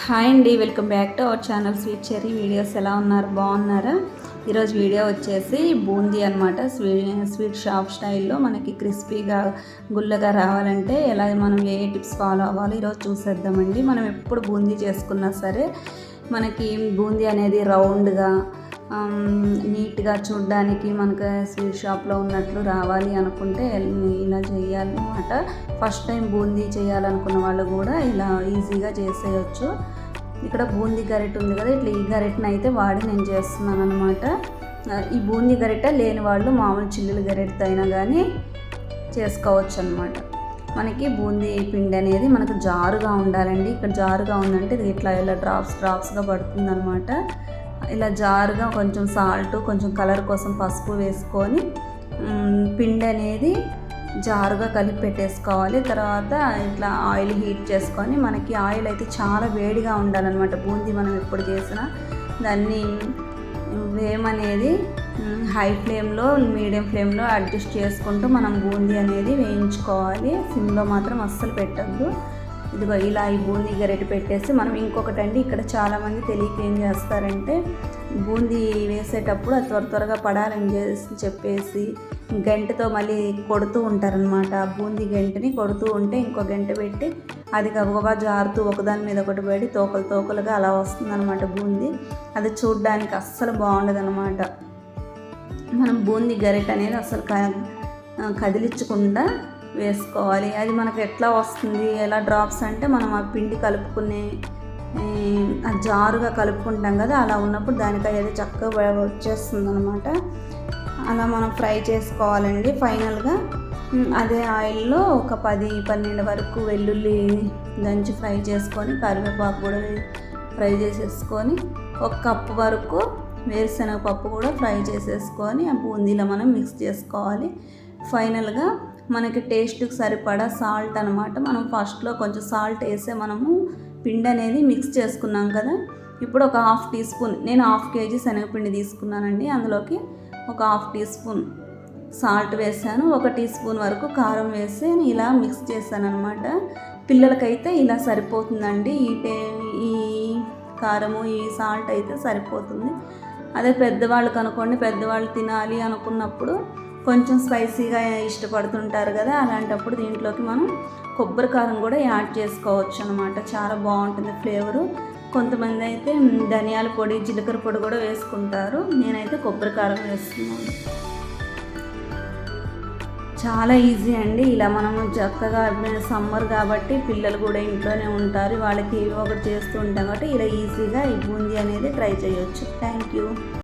Hi అండి welcome back to our channel sweet cherry videos. ఎలా ఉన్నారు? బాగున్నారా? ఈరోజు వీడియో వచ్చేసి బూందీ అనమాట స్వీట్ స్వీట్ షాప్ స్టైల్లో మనకి క్రిస్పీగా గుల్లగా రావాలంటే ఎలా మనం ఏ టిప్స్ ఫాలో అవ్వాలో ఈరోజు చూసేద్దామండి. మనం ఎప్పుడు బూందీ చేసుకున్నా సరే మనకి బూందీ అనేది రౌండ్గా నీట్గా చూడడానికి మనకు స్వీట్ షాప్లో ఉన్నట్లు రావాలి అనుకుంటే ఇలా చేయాలన్నమాట. ఫస్ట్ టైం బూందీ చేయాలనుకున్న వాళ్ళు కూడా ఇలా ఈజీగా చేసేయచ్చు. ఇక్కడ బూందీ గరిట ఉంది కదా ఇట్లా ఈ గరిటను అయితే వాడి నేను చేస్తున్నాను అనమాట ఈ బూందీ గరిట లేని వాళ్ళు మామూలు చిల్లుల గరిటతో అయినా కానీ చేసుకోవచ్చు అనమాట మనకి బూందీ పిండి అనేది మనకు జారుగా ఉండాలండి. ఇక్కడ జారుగా ఉందంటే ఇది ఇట్లా ఇలా డ్రాప్స్ డ్రాప్స్గా పడుతుంది అనమాట ఇలా జారుగా కొంచెం సాల్ట్ కొంచెం కలర్ కోసం పసుపు వేసుకొని పిండి అనేది జారుగా కలిపి పెట్టేసుకోవాలి. తర్వాత ఇట్లా ఆయిల్ హీట్ చేసుకొని మనకి ఆయిల్ అయితే చాలా వేడిగా ఉండాలన్నమాట. బూందీ మనం ఎప్పుడు చేసినా దాన్ని వేమ్ అనేది హై ఫ్లేమ్లో మీడియం ఫ్లేమ్లో అడ్జస్ట్ చేసుకుంటూ మనం బూందీ అనేది వేయించుకోవాలి. సిమ్లో మాత్రం అస్సలు పెట్టద్దు. ఇదిగో ఇలా ఈ బూందీ గరిటె పెట్టేసి మనం ఇంకొకటి అండి ఇక్కడ చాలామంది తెలియక ఏం చేస్తారంటే బూందీ వేసేటప్పుడు అది త్వర త్వరగా పడాలని చేసి చెప్పేసి గంటతో మళ్ళీ కొడుతూ ఉంటారనమాట బూందీ గంటని కొడుతూ ఉంటే ఇంకో గంట పెట్టి అది గబగబా జారుతూ ఒకదాని మీద ఒకటి పడి తోకలు తోకలుగా అలా వస్తుందన్నమాట బూందీ. అది చూడ్డానికి అస్సలు బాగుండదన్నమాట. మనం బూందీ గరిట అనేది అసలు కదిలించకుండా వేసుకోవాలి. అది మనకు ఎట్లా వస్తుంది? ఎలా డ్రాప్స్ అంటే మనం ఆ పిండి కలుపుకునే జారుగా కలుపుకుంటాం కదా అలా ఉన్నప్పుడు దానికై అది చక్కగా వచ్చేస్తుంది అనమాట అలా మనం ఫ్రై చేసుకోవాలండి. ఫైనల్గా అదే ఆయిల్లో ఒక పది పన్నెండు వరకు వెల్లుల్లి దంచి ఫ్రై చేసుకొని కరివేపాకు కూడా ఫ్రై చేసేసుకొని ఒక కప్పు వరకు వేరుశనగ పప్పు కూడా ఫ్రై చేసేసుకొని ఆ బూందీలో మనం మిక్స్ చేసుకోవాలి. ఫైనల్గా మనకి టేస్ట్కి సరిపడా సాల్ట్ అనమాట మనం ఫస్ట్లో కొంచెం సాల్ట్ వేసే మనము పిండి అనేది మిక్స్ చేసుకున్నాం కదా. ఇప్పుడు ఒక హాఫ్ టీ స్పూన్ నేను హాఫ్ కేజీ శనగపిండి తీసుకున్నానండి. అందులోకి ఒక హాఫ్ టీ స్పూన్ సాల్ట్ వేసాను. ఒక టీ స్పూన్ వరకు కారం వేసి ఇలా మిక్స్ చేశాను అనమాట పిల్లలకైతే ఇలా సరిపోతుందండి. ఈ టే ఈ కారము ఈ సాల్ట్ అయితే సరిపోతుంది. అదే పెద్దవాళ్ళు కనుకోండి పెద్దవాళ్ళు తినాలి అనుకున్నప్పుడు కొంచెం స్పైసీగా ఇష్టపడుతుంటారు కదా అలాంటప్పుడు దీంట్లోకి మనం కొబ్బరి కారం కూడా యాడ్ చేసుకోవచ్చు అనమాట చాలా బాగుంటుంది ఫ్లేవరు. కొంతమంది అయితే ధనియాల పొడి జీలకర్ర పొడి కూడా వేసుకుంటారు. నేనైతే కొబ్బరి కారం వేస్తున్నాను. చాలా ఈజీ అండి. ఇలా మనం చక్కగా సమ్మర్ కాబట్టి పిల్లలు కూడా ఇంట్లోనే ఉంటారు. వాళ్ళకి ఒకటి చేస్తూ ఉంటాం కాబట్టి ఇలా ఈజీగా ఈ బూందీ అనేది ట్రై చేయొచ్చు. Thank you.